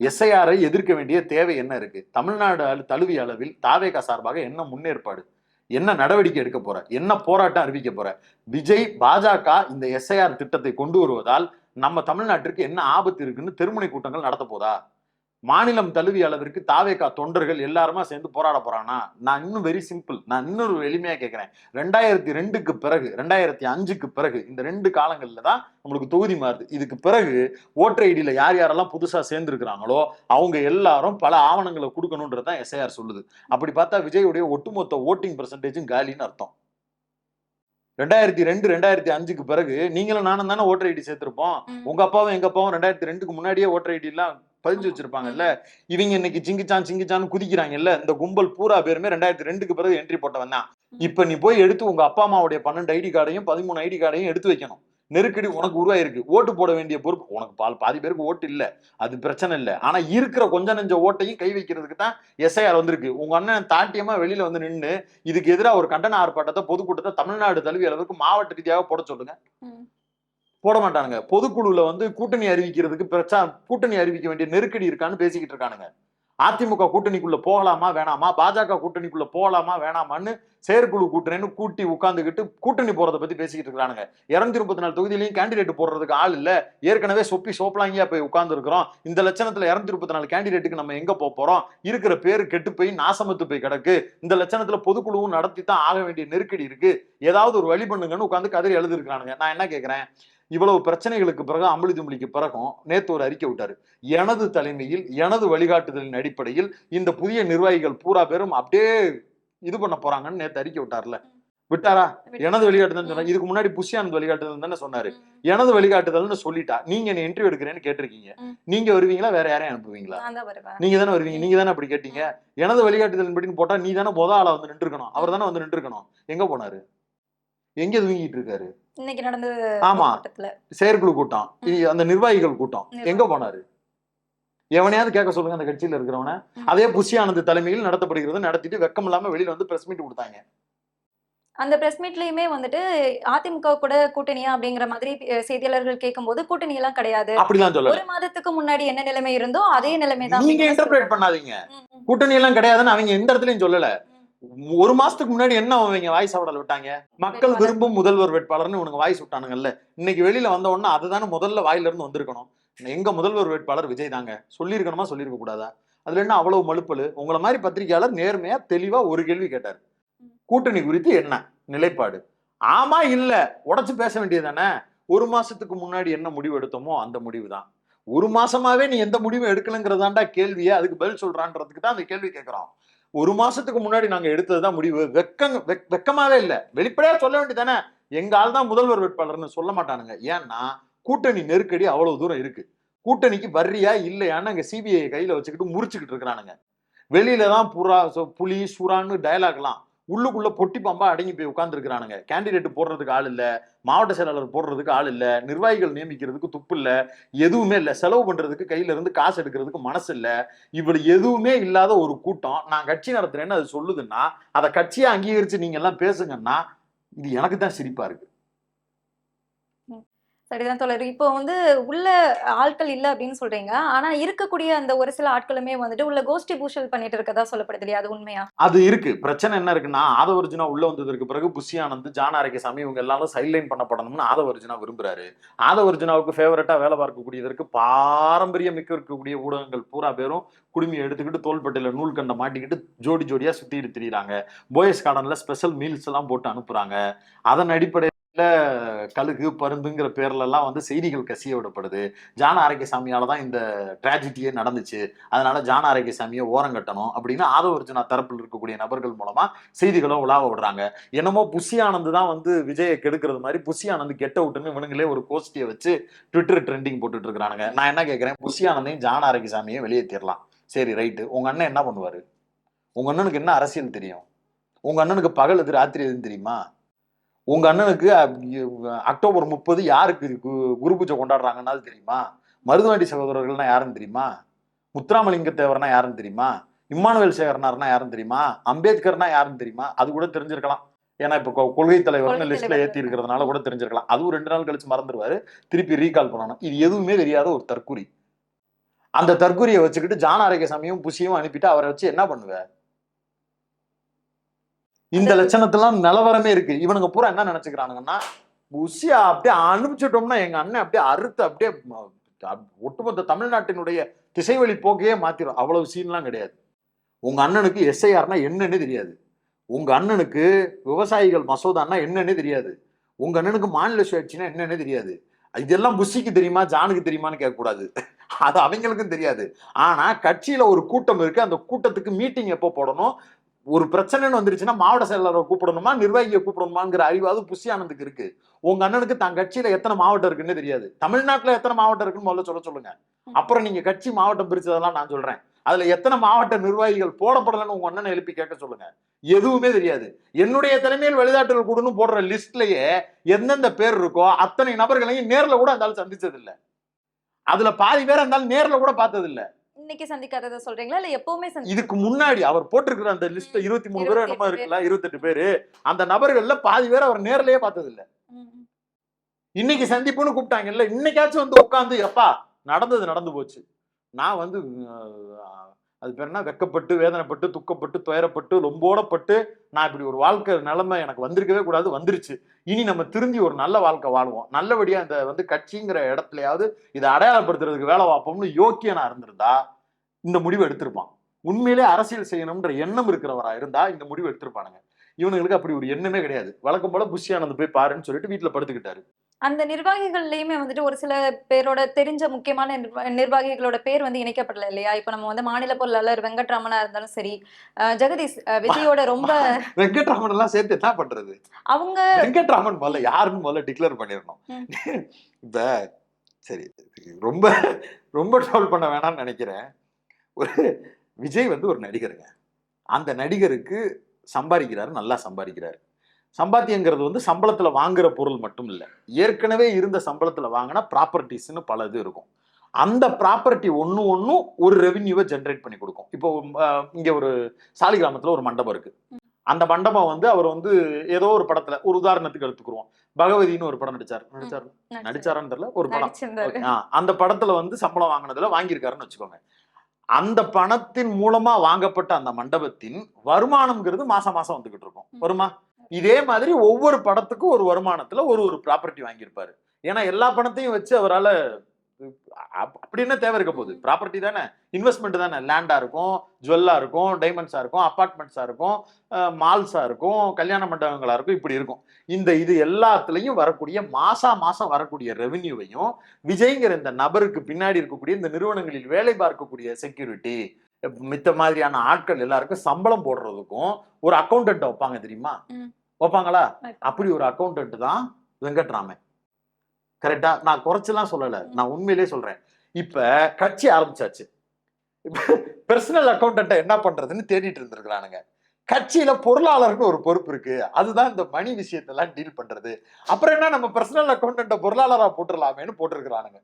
B: எஸ்ஐஆரை எதிர்க்க வேண்டிய தேவை என்ன இருக்கு? தமிழ்நாடு அள- தழுவிய அளவில் தாவேகா சார்பாக என்ன முன்னேற்பாடு? என்ன நடவடிக்கை எடுக்க போற? என்ன போராட்டம் அறிவிக்க போற? விஜய் பாஜக இந்த எஸ்ஐஆர் திட்டத்தை கொண்டு வருவதால் நம்ம தமிழ்நாட்டிற்கு என்ன ஆபத்து இருக்குன்னு தெருமுனை கூட்டங்கள் நடத்த போதா? மாநிலம் தழுவிய அளவிற்கு தாவேகா தொண்டர்கள் எல்லாருமா சேர்ந்து போராட போறானா நான் இன்னும் வெரி சிம்பிள் நான் இன்னொரு எளிமையா கேட்கிறேன் ரெண்டாயிரத்தி ரெண்டுக்கு பிறகு ரெண்டாயிரத்தி அஞ்சுக்கு பிறகு இந்த ரெண்டு காலங்கள்ல தான் நம்மளுக்கு தொகுதி மாறுது. இதுக்கு பிறகு ஓட்டர் ஐடியில யார் யாரெல்லாம் புதுசா சேர்ந்துருக்கிறாங்களோ அவங்க எல்லாரும் பல ஆவணங்களை கொடுக்கணுன்றது தான் எஸ்ஐஆர் சொல்லுது. அப்படி பார்த்தா விஜயுடைய ஒட்டுமொத்த ஓட்டிங் பெர்சன்டேஜும் காலின்னு அர்த்தம். ரெண்டாயிரத்தி ரெண்டு ரெண்டாயிரத்தி அஞ்சுக்கு பிறகு நீங்களும் நானும் தானே ஓட்டர் ஐடி சேர்த்திருப்போம். உங்க அப்பாவும் எங்க அப்பாவும் ரெண்டாயிரத்தி ரெண்டுக்கு முன்னாடியே ஓட்டர் ஐடி எல்லாம் பதிஞ்சு வச்சிருப்பாங்கல்ல? இவங்க இன்னைக்கு சிங்கிச்சான் சிங்கிச்சான்னு குதிக்கிறாங்கல்ல? இந்த கும்பல் பூரா பேருமே ரெண்டாயிரத்தி ரெண்டுக்கு பிறகு என்ட்ரி போட்டவன் தான் இப்ப நீ போய் எடுத்து உங்க அப்பா அம்மாவுடைய பன்னெண்டு ஐடி கார்டையும் பதிமூணு ஐடி கார்டையும் எடுத்து வைக்கணும். நெருக்கடி உனக்கு உருவாயிருக்கு. ஓட்டு போட வேண்டிய பொறுப்பு உனக்கு பால் பாதி பேருக்கு ஓட்டு இல்ல. அது பிரச்சனை இல்ல. ஆனா இருக்கிற கொஞ்ச நெஞ்ச ஓட்டையும் கை வைக்கிறதுக்கு தான் எஸ்ஐஆர் வந்திருக்கு. உங்க அண்ணன் தாட்டியமா வெளியில வந்து நின்னு இதுக்கு எதிராக ஒரு கண்டன ஆர்ப்பாட்டத்தை பொதுக்கூட்டத்தை தமிழ்நாடு தழுவிய அளவுக்கு மாவட்ட ரீதியாக போட சொல்லுங்க. போட மாட்டானுங்க பொதுக்குழுல வந்து கூட்டணி அறிவிக்கிறதுக்கு பிரச்சா கூட்டணி அறிவிக்க வேண்டிய நெருக்கடி இருக்கான்னு பேசிக்கிட்டு இருக்கானுங்க. அதிமுக கூட்டணிக்குள்ள போகலாமா வேணாமா? பாஜக கூட்டணிக்குள்ள போகலாமா வேணாமான்னு செயற்குழு கூட்டணின்னு கூட்டி உட்காந்துக்கிட்டு கூட்டணி போறதை பத்தி பேசிக்கிட்டு இருக்கானுங்க. இருநூத்தி முப்பத்தி நாலு தொகுதியிலையும் கேண்டிடேட் போடுறதுக்கு ஆள் இல்ல. ஏற்கனவே சொப்பி சோப்பலாங்கியா போய் உட்கார்ந்துருக்கிறோம். இந்த லட்சணத்துல இருநூத்தி முப்பத்தி நாலு கேண்டிடேட்டுக்கு நம்ம எங்க போறோம்? இருக்கிற பேரு கெட்டு போய் நாசமத்து போய் கிடக்கு. இந்த லட்சணத்துல பொதுக்குழுவும் நடத்தி தான் ஆக வேண்டிய நெருக்கடி இருக்கு. ஏதாவது ஒரு வழி பண்ணுங்கன்னு உட்காந்து கதிரி எழுதிருக்கானுங்க நான் என்ன கேட்கிறேன் இவ்வளவு பிரச்சனைகளுக்கு பிறகு அம்பளி தும்பளிக்கு பிறகும் நேத்து ஒரு அறிக்கை விட்டாரு. எனது தலைமையில் எனது வழிகாட்டுதலின் அடிப்படையில் இந்த புதிய நிர்வாகிகள் பூரா பேரும் அப்படியே இது பண்ண போறாங்கன்னு நேத்து அறிக்கை விட்டார்ல. விட்டாரா? எனது வழிகாட்டுதல் சொன்னா இதுக்கு முன்னாடி புஷியானது வழிகாட்டுதல் தானே சொன்னாரு. எனது வழிகாட்டுதல்னு சொல்லிட்டா நீங்க என்ன இன்டர்வியூ எடுக்கிறேன்னு கேட்டிருக்கீங்க. நீங்க வருவீங்களா வேற யாரையும் அனுப்புவீங்களா? நீங்க தானே வருவீங்க நீங்க தானே அப்படி கேட்டீங்க? எனது வழிகாட்டுதல் படின்னு போட்டா நீ தானே முத ஆளா வந்து நின்றுக்கணும். அவர் தானே வந்து நின்றுக்கணும். எங்க போனாரு? எங்க தூங்கிட்டு இருக்காரு
A: இன்னைக்கு நடந்த
B: ஆமா. செயற்குழு கூட்டம். அந்த நிர்வாகிகள் கூட்டம். எங்க போனாரு? எவனையாவது கேட்க சொல்லுங்க அந்த கட்சியில இருக்கிறவன. அதே புஷி ஆனந்த் தலைமையில் நடத்தப்படுகிறது. நடத்திட்டு வெக்கம் இல்லாம வெளியில வந்து பிரஸ் மீட் கொடுத்தாங்க.
A: அந்த பிரஸ் மீட்லயுமே வந்துட்டு அதிமுக கூட கூட்டணியா அப்படிங்கிற மாதிரி செய்தியாளர்கள் கேட்கும்போது கூட்டணி எல்லாம் கிடையாது.
B: அப்படிலாம் சொல்லல.
A: ஒரு மாதத்துக்கு முன்னாடி என்ன நிலைமை இருந்தோ அதே நிலைமை தான்
B: நீங்க இன்டர்பிரேட் பண்ணாதீங்க. கூட்டணி எல்லாம் கிடையாதுன்னு அவங்க எந்த இடத்துலயும் சொல்லல. ஒரு மாசத்துக்கு முன்னாடி என்ன அவங்க வாய்ஸ் அவடல் விட்டாங்க? மக்கள். விரும்பும் முதல்வர் வேட்பாளர்னு இவனுங்க வாய்ஸ் விட்டானுங்கல்ல இன்னைக்கு வெளியில வந்த உடனே அதுதானே முதல்ல வாயில இருந்து வந்திருக்கணும். எங்க முதல்வர் வேட்பாளர் விஜய் தாங்க. சொல்லியிருக்கணுமா சொல்லியிருக்க கூடாதா அதுல என்ன அவ்வளவு மலுப்பலு உங்களை மாதிரி பத்திரிகையாளர் நேர்மையா தெளிவா ஒரு கேள்வி கேட்டார். கூட்டணி குறித்து என்ன? நிலைப்பாடு. ஆமா இல்ல. உடைச்சு பேச வேண்டியதானே ஒரு மாசத்துக்கு முன்னாடி என்ன முடிவு எடுத்தோமோ அந்த முடிவு தான் ஒரு மாசமாவே நீ எந்த முடிவும் எடுக்கலங்கிறதாண்டா கேள்வியே. அதுக்கு பதில் சொல்றான்றதுக்கு தான் அந்த கேள்வி கேட்கிறோம் ஒரு மாசத்துக்கு முன்னாடி நாங்க எடுத்ததுதான் முடிவு. வெக்கங்க வெக்- வெக்கமாவே இல்லை. வெளிப்படையா சொல்ல வேண்டியதானே எங்க ஆள் தான் முதல்வர் வேட்பாளர்னு சொல்ல மாட்டானுங்க. ஏன்னா கூட்டணி நெருக்கடி அவ்வளவு தூரம் இருக்கு. கூட்டணிக்கு வர்றியா இல்லையான்னு அங்க சிபிஐ கையில வச்சுக்கிட்டு முறிச்சுக்கிட்டு இருக்கிறானுங்க. வெளியில தான் புறா புலி சுறான்னு டயலாக்லாம் உள்ளுக்குள்ள பொட்டி பம்பா அடங்கி போய் உட்காந்துருக்கிறானுங்க கேண்டிடேட் போடுறதுக்கு ஆள் இல்லை. மாவட்ட செயலாளர் போடுறதுக்கு ஆள் இல்லை. நிர்வாகிகள் நியமிக்கிறதுக்கு துப்பு இல்லை. எதுவுமே இல்லை. செலவு பண்ணுறதுக்கு கையில இருந்து காசு எடுக்கிறதுக்கு மனசு இல்லை. இவ்வளவு எதுவுமே இல்லாத ஒரு கூட்டம். நான் கட்சி நடத்துறேன்னு அது சொல்லுதுன்னா அதை கட்சியை அங்கீகரித்து நீங்கள்லாம் பேசுங்கன்னா இது எனக்கு தான் சிரிப்பாக இருக்குது
A: சரிதான் தொடர் இப்போ வந்து உள்ள ஆட்கள் இல்ல அப்படின்னு சொல்றீங்க. ஆனா இருக்கக்கூடிய அந்த ஒரு சில ஆட்களுமே வந்துட்டு உள்ள கோஷ்டி பூஷல் பண்ணிட்டு இருக்கதா சொல்லப்படுது இல்லையா? அது உண்மையா?
B: அது இருக்கு. பிரச்சனை என்ன இருக்குன்னா ஆதவர்ஜுனா உள்ள வந்ததற்கு பிறகு புஷியானந்த் ஜான் ஆரோக்கியசாமி இவங்க எல்லாரும் சைட்லைன் பண்ணப்படணும்னு ஆதவர்ஜுனா விரும்புறாரு. ஆதவர்ஜுனாவுக்கு ஃபேவரட்டா வேலை பார்க்கக்கூடியதற்கு பாரம்பரியம் மிக்க இருக்கக்கூடிய ஊடகங்கள் பூரா பேரும் குடுமியை எடுத்துக்கிட்டு தோள்பட்டையில நூல் கண்டை மாட்டிக்கிட்டு ஜோடி ஜோடியா சுத்திட்டு திரியிறாங்க. போயஸ் கார்டன்ல ஸ்பெஷல் மீல்ஸ் எல்லாம் போட்டு அனுப்புறாங்க. அதன் அடிப்படையில கழுகு பருந்துங்கிற பேர்லலாம் வந்து செய்திகள் கசிய விடப்படுது ஜான ஆரோக்கியசாமியால் தான் இந்த ட்ராஜடியே நடந்துச்சு. அதனால ஜான ஆரோக்கியசாமியை ஓரம் கட்டணும் அப்படின்னு ஆதவர்ஜுனா தரப்பில் இருக்கக்கூடிய நபர்கள் மூலமாக செய்திகளும் உலாவ விடுறாங்க. என்னமோ புஷி ஆனந்து தான் வந்து விஜயை கெடுக்கிறது மாதிரி புஷி ஆனந்து கெட்ட விட்டுன்னு இவனுங்களே ஒரு கோஷ்டியை வச்சு ட்விட்டர் ட்ரெண்டிங் போட்டுட்டு இருக்கிறானுங்க நான் என்ன கேட்குறேன் புஷி ஆனந்தையும் ஜான ஆரோக்கியசாமியை வெளியேற்றிடலாம் சரி ரைட்டு உங்கள் அண்ணன் என்ன பண்ணுவார்? உங்க அண்ணனுக்கு என்ன அரசியல் தெரியும்? உங்கள் அண்ணனுக்கு பகல் எது ராத்திரி எதுன்னு தெரியுமா? உங்க அண்ணனுக்கு அக்டோபர் முப்பது யாருக்கு கு- குரு பூஜை கொண்டாடுறாங்கன்னா அது தெரியுமா? மருதுவாண்டி சகோதரர்கள்னா யாருன்னு தெரியுமா? முத்துராமலிங்க தேவர்னா யாருன்னு தெரியுமா? இம்மானுவேல் சேகரனார்னா யாருன்னு தெரியுமா? அம்பேத்கர்னா யாருன்னு தெரியுமா? அது கூட தெரிஞ்சிருக்கலாம். ஏன்னா இப்ப கொள்கை தலைவர்னு லிஸ்ட்ல. ஏத்தி இருக்கிறதுனால கூட தெரிஞ்சிருக்கலாம். அதுவும் ரெண்டு நாள் கழிச்சு மறந்துடுவாரு திருப்பி ரீகால் பண்ணணும். இது எதுவுமே தெரியாத ஒரு தற்குறி அந்த தற்குறியை வச்சுக்கிட்டு ஜான ஆரோக்கியசாமியும் புஷியும் அனுப்பிட்டு அவரை வச்சு என்ன பண்ணுவ? இந்த லட்சணத்தெல்லாம் நிலவரமே இருக்கு. இவனுங்க பூரா என்ன நினைச்சுக்கிறானுங்கன்னா உசியா அப்படியே அனுப்பிச்சிட்டோம்னா எங்க அண்ணன் அப்படியே அறுத்து அப்படியே ஒட்டுமொத்த தமிழ்நாட்டினுடைய திசைவழி போக்கையே மாத்திரும். அவ்வளவு சீன்லாம் கிடையாது. உங்க அண்ணனுக்கு எஸ்ஐஆர்னா என்னன்னு தெரியாது. உங்க அண்ணனுக்கு விவசாயிகள் மசோதான்னா என்னன்னு தெரியாது. உங்க அண்ணனுக்கு மாநில சுயாட்சினா என்னன்னு தெரியாது. இதெல்லாம் புஷிக்கு தெரியுமா ஜானுக்கு தெரியுமான்னு கேட்கக்கூடாது. அது அவங்களுக்கும் தெரியாது. ஆனா கட்சியில ஒரு கூட்டம் இருக்கு. அந்த கூட்டத்துக்கு மீட்டிங் எப்போ போடணும்? ஒரு பிரச்சனைன்னு வந்துருச்சுன்னா மாவட்ட செயலாளரை கூப்பிடணுமா நிர்வாகியை கூப்பிடணுமாங்கிற அறிவாவது புஷி ஆனந்துக்கு இருக்கு. உங்க அண்ணனுக்கு தான் கட்சியில எத்தனை மாவட்டம் இருக்குன்னு தெரியாது. தமிழ்நாட்டுல எத்தனை மாவட்டம் இருக்குன்னு முதல்ல சொல்ல சொல்லுங்க. அப்புறம் நீங்க கட்சி மாவட்டம் பிரிச்சதெல்லாம் நான் சொல்றேன். அதுல எத்தனை மாவட்ட நிர்வாகிகள் போடப்படலன்னு உங்க அண்ணனை எழுப்பி கேட்க சொல்லுங்க. எதுவுமே தெரியாது. என்னுடைய தலைமையில் வழிகாட்டுதல் கூடன்னு போடுற லிஸ்ட்லயே எந்தெந்த பேர் இருக்கோ அத்தனை நபர்களையும் நேர்ல கூட அந்த ஆள் சந்திச்சது இல்ல அதுல பாதி பேர் ஆள் நேர்ல கூட பார்த்தது இல்ல
A: இன்னைக்கு சந்திக்காததை சொல்றீங்களா? இல்ல எப்பவுமே
B: இதுக்கு முன்னாடி அவர் போட்டிருக்கிற அந்த லிஸ்ட் இருபத்தி மூணு பேர் என்னமோ இருக்குல்ல? இருபத்தெட்டு பேரு. அந்த நபர்கள்ல பாதி பேர் அவர் நேர்லயே பார்த்தது இல்ல. இன்னைக்கு சந்திப்புன்னு கூப்பிட்டாங்கல்ல இன்னைக்காச்சும் வந்து உட்காந்து எப்பா நடந்தது நடந்து போச்சு. நான் வந்து அது பேர் என்ன? வெக்கப்பட்டு வேதனைப்பட்டு துக்கப்பட்டு துயரப்பட்டு ரொம்போடப்பட்டு நான் இப்படி ஒரு வாழ்க்கை நிலைமை எனக்கு வந்திருக்கவே கூடாது வந்துருச்சு. இனி நம்ம திருந்தி ஒரு நல்ல வாழ்க்கை வாழ்வோம். நல்லபடியா இந்த வந்து கட்சிங்கிற இடத்துலயாவது இதை அடையாளப்படுத்துறதுக்கு வேலை பார்ப்போம்னு யோக்கியனா இருந்திருந்தா இந்த முடிவு எடுத்திருப்பான். உண்மையிலே அரசியல் செய்யணும்ன்ற எண்ணம் இருக்கிறவரா இருந்தா இந்த முடிவு எடுத்திருப்பானுங்க. இவனுங்களுக்கு அப்படி ஒரு எண்ணமே கிடையாது. வழக்கம் போல புஷி ஆனந்த் போய் பாருன்னு சொல்லிட்டு வீட்டுல படுத்துக்கிட்டாரு.
A: அந்த நிர்வாகிகள்லயுமே வந்துட்டு ஒரு சில பேரோட தெரிஞ்ச முக்கியமான நிர்வா- நிர்வாகிகளோட பேர் வந்து இணைக்கப்படல இல்லையா? இப்ப நம்ம வந்து மாநில பொருளாளர் வெங்கட்ராமனா இருந்தாலும் சரி ஜெகதீஷ் விஜயோட ரொம்ப
B: வெங்கட்ராமன் எல்லாம் சேர்த்து என்ன பண்றது?
A: அவங்க
B: வெங்கட்ராமன் முதல்ல யாருன்னு முதல்ல டிக்ளேர் பண்ணிடணும். இப்ப சரி ரொம்ப ரொம்ப ட்ரோல் பண்ண வேணாம்னு நினைக்கிறேன். ஒரு விஜய் வந்து ஒரு நடிகருங்க. அந்த நடிகருக்கு சம்பாதிக்கிறாரு நல்லா சம்பாதிக்கிறாரு. சம்பாத்தியங்கிறது வந்து சம்பளத்துல வாங்குற பொருள் மட்டும் இல்லை. ஏற்கனவே இருந்த சம்பளத்துல வாங்கினா ப்ராப்பர்ட்டிஸ்னு பல இது இருக்கும். அந்த ப்ராப்பர்ட்டி ஒன்று ஒன்றும் ஒரு ரெவின்யூவை ஜென்ரேட் பண்ணி கொடுக்கும். இப்போ இங்க ஒரு சாலிகிராமத்துல ஒரு மண்டபம் இருக்கு. அந்த மண்டபம் வந்து அவர் வந்து ஏதோ ஒரு படத்துல ஒரு உதாரணத்துக்கு எடுத்துக்குருவோம். பகவதின்னு ஒரு படம் நடிச்சார். நடிச்சார்? நடிச்சாரான்னு தெரியல ஒரு படம். அந்த படத்துல வந்து சம்பளம் வாங்கினதுல வாங்கியிருக்காருன்னு வச்சுக்கோங்க. அந்த பணத்தின் மூலமா வாங்கப்பட்ட அந்த மண்டபத்தின் வருமானம்ங்கிறது மாசம் மாசம் வந்துகிட்டு இருக்கும். வருமா? இதே மாதிரி ஒவ்வொரு படத்துக்கும் ஒரு வருமானத்துல ஒரு ஒரு ப்ராப்பர்ட்டி வாங்கியிருப்பாரு. ஏன்னா எல்லா பணத்தையும் வச்சு அவரால அப்படி என்ன தேவை இருக்க போகுது? ப்ராப்பர்ட்டி தானே? இன்வெஸ்ட்மெண்ட் தானே? லேண்டா இருக்கும் ஜுவல்லா இருக்கும் டைமண்ட்ஸா இருக்கும் அப்பார்ட்மெண்ட்ஸா இருக்கும் மால்ஸா இருக்கும் கல்யாண மண்டபங்களா இருக்கும் இப்படி இருக்கும். இந்த இது எல்லாத்துலயும் வரக்கூடிய மாசா மாசம் வரக்கூடிய ரெவென்யூவையும் விஜய்ங்கிற இந்த நபருக்கு பின்னாடி இருக்கக்கூடிய இந்த நிறுவனங்களில் வேலை பார்க்கக்கூடிய செக்யூரிட்டி மித்த மாதிரியான ஆட்கள் எல்லாருக்கும் சம்பளம் போடுறதுக்கும் ஒரு அக்கௌண்டன்ட் வைப்பாங்க தெரியுமா. வைப்பாங்களா? அப்படி ஒரு அக்கௌண்டன்ட் தான் வெங்கட்ராமன். கரெக்டா நான் குறைச்செல்லாம் சொல்லல. நான் உண்மையிலே சொல்றேன். இப்ப கட்சி ஆரம்பிச்சாச்சு. பர்சனல் அக்கௌண்டன்ட்டை என்ன பண்றதுன்னு தேடிட்டு இருந்திருக்கிறானுங்க. கட்சியில பொருளாளருக்கு ஒரு பொறுப்பு இருக்கு. அதுதான் இந்த மணி விஷயத்தெல்லாம் டீல் பண்றது. அப்புறம் என்ன நம்ம பர்சனல் அக்கௌண்டன்ட்டை பொருளாளரா போட்டுடலாமேன்னு போட்டிருக்கிறானுங்க.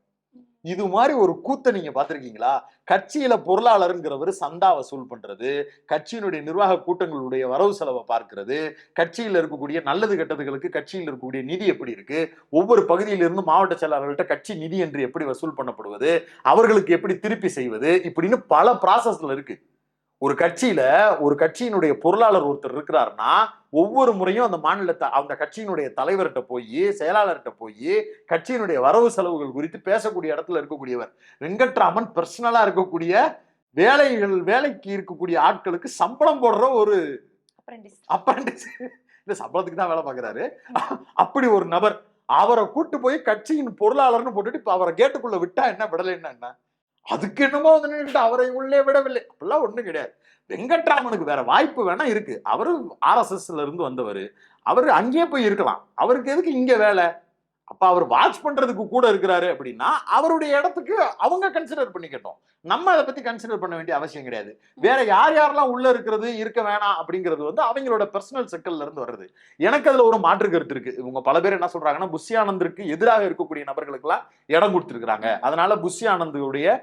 B: இது மாதிரி ஒரு கூத்தை நீங்க பாத்திருக்கீங்களா கட்சியில பொருளாளருங்கிறவர் சந்தா வசூல் பண்றது கட்சியினுடைய நிர்வாக கூட்டங்களுடைய வரவு செலவை பார்க்கிறது கட்சியில் இருக்கக்கூடிய நல்லது கெட்டதுகளுக்கு கட்சியில் இருக்கக்கூடிய நிதி எப்படி இருக்கு ஒவ்வொரு பகுதியிலிருந்து மாவட்ட செயலாளர்கள்ட்ட கட்சி நிதி என்று எப்படி வசூல் பண்ணப்படுவது அவர்களுக்கு எப்படி திருப்பி செய்வது இப்படின்னு பல ப்ராசஸ்ல இருக்கு. ஒரு கட்சியில ஒரு கட்சியினுடைய பொருளாளர் ஒருத்தர் இருக்கிறாருன்னா ஒவ்வொரு முறையும் அந்த மாநில த- அந்த கட்சியினுடைய தலைவர்கிட்ட போய் செயலாளர்கிட்ட போய் கட்சியினுடைய வரவு செலவுகள் குறித்து பேசக்கூடிய இடத்துல இருக்கக்கூடியவர். வெங்கட்ராமன் பர்சனலா இருக்கக்கூடிய வேலைகள் வேலைக்கு இருக்கக்கூடிய ஆட்களுக்கு சம்பளம் போடுற ஒரு. அப்ரண்டிஸ் இல்ல சம்பளத்துக்கு தான் வேலை பார்க்கறாரு. அப்படி ஒரு நபர். அவரை கூட்டு போய் கட்சியின் பொருளாளர்னு போட்டுட்டு அவரை கேட்டுக்குள்ள விட்டா என்ன விடலைன்னா என்ன? அதுக்கு என்னமோ வந்து நின்றுட்டு அவரை உள்ளே விடவில்லை. அப்படிலாம் ஒன்றும் கிடையாது. வெங்கட்ராமனுக்கு வேற வாய்ப்பு வேணா இருக்கு. அவரும் ஆர்எஸ்எஸ்ல இருந்து வந்தவர். அவர் அங்கேயே போய் இருக்கலாம். அவருக்கு எதுக்கு இங்க வேலை? அப்ப அவர் வாட்ச் பண்றதுக்கு கூட இருக்கிறாரு அப்படின்னா அவருடைய இடத்துக்கு அவங்க கன்சிடர் பண்ணிக்கட்டும். நம்ம அதை பத்தி கன்சிடர் பண்ண வேண்டிய அவசியம் கிடையாது. வேற யார் யாரெல்லாம் உள்ள இருக்கிறது இருக்க வேணாம் அப்படிங்கிறது வந்து அவங்களோட பர்சனல் சர்க்கிள்ல இருந்து வருது எனக்கு அதுல ஒரு மாற்று கருத்து இருக்கு. இவங்க பல பேர் என்ன சொல்றாங்கன்னா புஷி ஆனந்திற்கு எதிராக இருக்கக்கூடிய நபர்களுக்கெல்லாம் இடம் கொடுத்திருக்கிறாங்க. அதனால புஷி ஆனந்துடைய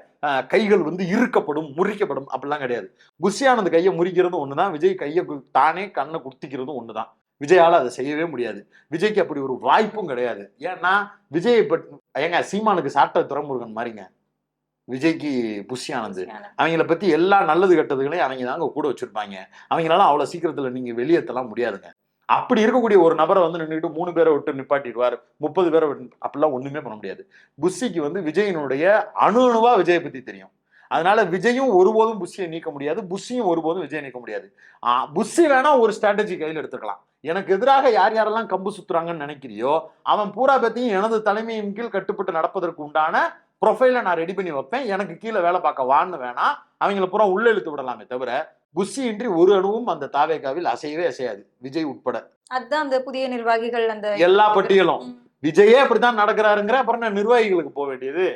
B: கைகள் வந்து இறுக்கப்படும் முறிக்கப்படும் அப்படிலாம் கிடையாது. புஷி ஆனந்த் கையை முறிக்கிறதும் ஒண்ணுதான். விஜய் கையை தானே கண்ணை குத்திக்கிறதும் ஒண்ணுதான். விஜயால அதை செய்யவே முடியாது. விஜய்க்கு அப்படி ஒரு வாய்ப்பும் கிடையாது. ஏன்னா விஜயை பட் ஏங்க சீமானுக்கு சாட்ட துறைமுருகன் மாதிரிங்க. விஜய்க்கு புஷி ஆனந்த் அவங்கள பத்தி எல்லா நல்லது கெட்டதுகளையும் அவங்க தாங்க கூட வச்சிருப்பாங்க. அவங்களால அவ்வளவு சீக்கிரத்துல நீங்க வெளியேற்றலாம் முடியாதுங்க. அப்படி இருக்கக்கூடிய ஒரு நபரை வந்து நின்றுட்டு மூணு பேரை விட்டு நிப்பாட்டிடுவார் முப்பது பேரை விட்டு அப்படிலாம் ஒண்ணுமே பண்ண முடியாது. புஷிக்கு வந்து விஜயினுடைய அணு அணுவா விஜயை பத்தி தெரியும். அதனால விஜயும் ஒருபோதும் புஷியை நீக்க முடியாது புஷியும் ஒருபோதும் விஜயை நீக்க முடியாது. புஷி வேணா ஒரு ஸ்ட்ராட்டஜி கையில் எடுத்துக்கலாம். எனக்கு எதிராக யார் யாரெல்லாம் கம்பு சுத்துறாங்கன்னு நினைக்கிறியோ அவன் பூரா பத்தியும் எனது தலைமையின் கீழ் கட்டுப்பட்டு நடப்பதற்கு உண்டான ப்ரொஃபைலை நான் ரெடி பண்ணி வைப்பேன். எனக்கு கீழே வேலை பார்க்க வான்னு வேணாம் அவங்கள பூரா உள்ள இழுத்து விடலாமே தவிர புஷி இன்றி ஒரு அணுவும் அந்த தாவேகாவில் அசையவே அசையாது விஜய் உட்பட.
A: அதுதான் அந்த புதிய நிர்வாகிகள் அந்த
B: எல்லா பட்டியலும். விஜயே அப்படித்தான் நடக்கிறாருங்கிற அப்புறம் நான் நிர்வாகிகளுக்கு போக வேண்டியது.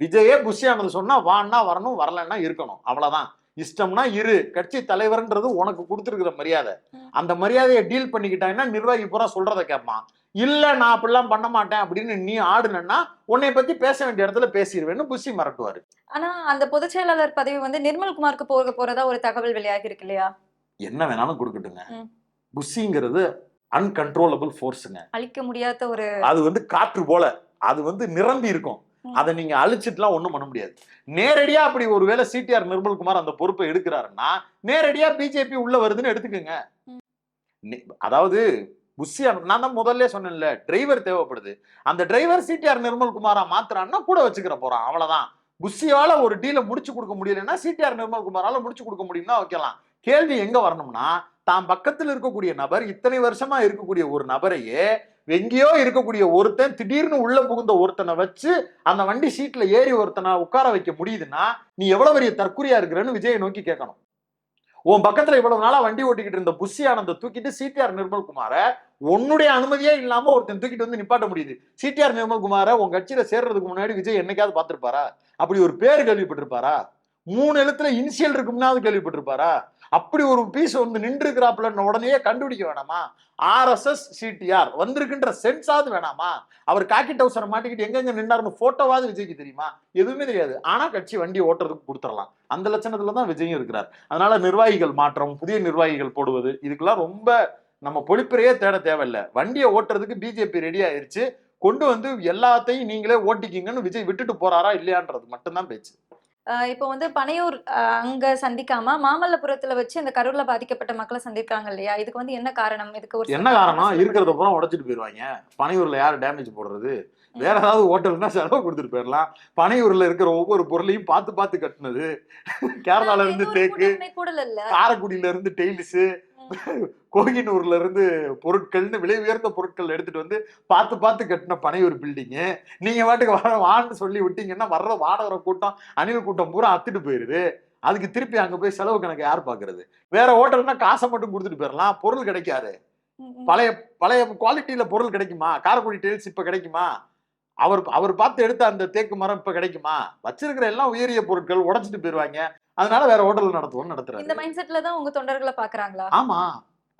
B: விஜயே புஷி ஆனது சொன்னா வான்னா வரணும் வரலன்னா இருக்கணும். அவ்வளவுதான். இஷ்டம்னா இரு. கட்சி தலைவர்ன்றது உனக்கு கொடுத்துருக்கிற மரியாதை. அந்த மரியாதையை டீல் பண்ணிக்கிட்டாங்கன்னா நிர்வாகி பூரா சொல்றத கேட்பான் இல்ல நான் அப்படிலாம் பண்ண மாட்டேன் அப்படின்னு நீ ஆடுனன்னா உன்னை பத்தி பேச வேண்டிய இடத்துல பேசிடுவேன்னு புஷி மிரட்டுவாரு.
A: ஆனா அந்த பொதுச் செயலாளர் பதவி வந்து நிர்மல்குமாருக்கு போக போறதா ஒரு தகவல் வெளியாகி இருக்கு இல்லையா?
B: என்ன வேணாலும் கொடுக்கட்டுங்க. புஷிங்கிறது அன்கன்ட்ரோலபிள் ஃபோர்ஸுங்க
A: அழிக்க முடியாத ஒரு
B: அது வந்து காற்று போல. அது வந்து நிரம்பி இருக்கும். அதை நீங்க அழிச்சிட்டுலாம் ஒண்ணும் பண்ண முடியாது. நேரடியா அப்படி ஒருவேளை சிடிஆர் நிர்மல்குமார் அந்த பொறுப்பை எடுக்கிறாருன்னா நேரடியா பிஜேபி உள்ள வருதுன்னு எடுத்துக்கோங்க. அதாவது புஷி நான் தான் முதல்ல சொன்னேன்ல டிரைவர் தேவைப்படுது. அந்த டிரைவர் சிடிஆர் நிர்மல்குமாரா மாத்துறான்னா கூட வச்சுக்கிற போறான் அவ்வளவுதான். புஷியால ஒரு டீலை முடிச்சு கொடுக்க முடியலன்னா சிடிஆர் நிர்மல்குமாரால முடிச்சு கொடுக்க முடியும்னா வைக்கலாம். கேள்வி எங்க வரணும்னா தான் பக்கத்தில் இருக்கக்கூடிய நபர் இத்தனை வருஷமா இருக்கக்கூடிய ஒரு நபரையே எங்கேயோ இருக்கக்கூடிய ஒருத்தன் திடீர்னு உள்ள புகுந்த ஒருத்தனை வச்சு அந்த வண்டி சீட்ல ஏறி ஒருத்தனை உட்கார வைக்க முடியுதுன்னா நீ எவ்வளவு பெரிய தற்குறியா இருக்கிறன்னு விஜயை நோக்கி கேட்கணும். உன் பக்கத்துல இவ்வளவு நாளா வண்டி ஓட்டிக்கிட்டு இருந்த புஷி ஆனந்த தூக்கிட்டு சிடிஆர் நிர்மல்குமார உன்னுடைய அனுமதியே இல்லாம ஒருத்தன் தூக்கிட்டு வந்து நிப்பாட்ட முடியுது. சிடிஆர் நிர்மல்குமார உன் கட்சியில சேர்றதுக்கு முன்னாடி விஜய் என்னைக்காவது பார்த்திருப்பாரா? அப்படி ஒரு பேர் கேள்விப்பட்டிருப்பாரா? மூணு எழுத்துல இனிஷியல் இருக்கும்னாவது கேள்விப்பட்டிருப்பாரா? அப்படி ஒரு பீஸ் வந்து நின்று உடனே கண்டுபிடிக்க வேணாமா? ஆர்எஸ்எஸ் சிடிஆர் வந்திருக்குன்ற சென்ஸாவது வேணாமா? அவர் காக்கி டவுசரை மாட்டிக்கிட்டு எங்கெங்க நின்னார்னு போட்டோவாவது விஜய்க்கு தெரியுமா? எதுவுமே தெரியாது. ஆனா கட்சி வண்டி ஓட்டுறதுக்கு கொடுத்துடலாம். அந்த லட்சணத்துல தான் விஜயும் இருக்கிறார். அதனால நிர்வாகிகள் மாற்றம் புதிய நிர்வாகிகள் போடுவது இதுக்கெல்லாம் ரொம்ப நம்ம பொழிப்புரையே தேட தேவையில்லை. வண்டியை ஓட்டுறதுக்கு பிஜேபி ரெடி ஆயிருச்சு. கொண்டு வந்து எல்லாத்தையும் நீங்களே ஓட்டிக்கிங்கன்னு விஜய் விட்டுட்டு போறாரா இல்லையான்றது மட்டும்தான் பேச்சு.
A: இப்போ வந்து பனையூர் அங்க சந்திக்காம மாமல்லபுரத்துல வச்சு இந்த கரூர்ல பாதிக்கப்பட்ட மக்களை சந்திக்கிறாங்க இல்லையா? இதுக்கு வந்து என்ன காரணம்? இதுக்கு ஒரு
B: என்ன காரணம்? இருக்கிறத பூரா உடைச்சிட்டு போயிருவாங்க. பனையூர்ல யார் டேமேஜ் போடுறது? வேற ஏதாவது ஹோட்டல்னா செலவு கொடுத்துட்டு போயிடலாம். பனையூர்ல இருக்கிற ஒவ்வொரு பொருளையும் பார்த்து பார்த்து கட்டினது. கேரளால இருந்து தேக்கு காரைக்குடியில இருந்து டெய்லிஸ் கோகினூர்ல இருந்து பொருட்கள்னு விலை உயர்ந்த பொருட்கள் எடுத்துட்டு வந்து பார்த்து பார்த்து கட்டின பனையூர் பில்டிங்கு நீங்க பாட்டுக்கு வர வான்னு சொல்லி விட்டீங்கன்னா வர்ற வாடகை கூட்டம் அணில் கூட்டம் பூரா அத்துட்டு போயிருது. அதுக்கு திருப்பி அங்க போய் செலவு கணக்கு யார் பாக்குறது? வேற ஹோட்டல்னா காசை மட்டும் கொடுத்துட்டு போயிடலாம் பொருள் கிடைக்காது. பழைய பழைய குவாலிட்டியில பொருள் கிடைக்குமா? காரைக்குடி டைல்ஸ் இப்ப கிடைக்குமா? அவர் அவர் பார்த்து எடுத்த அந்த தேக்கு மரம் இப்ப கிடைக்குமா? வச்சிருக்கிற எல்லாம் உயரிய பொருட்கள் உடைச்சிட்டு போயிருவாங்க. அதனால வேற ஹோட்டல் நடத்துவோம்
A: இந்த
B: நடத்துறாரு
A: மைண்ட் செட்ல தான் உங்க தொண்டர்களை பாக்குறாங்களா
B: ஆமா.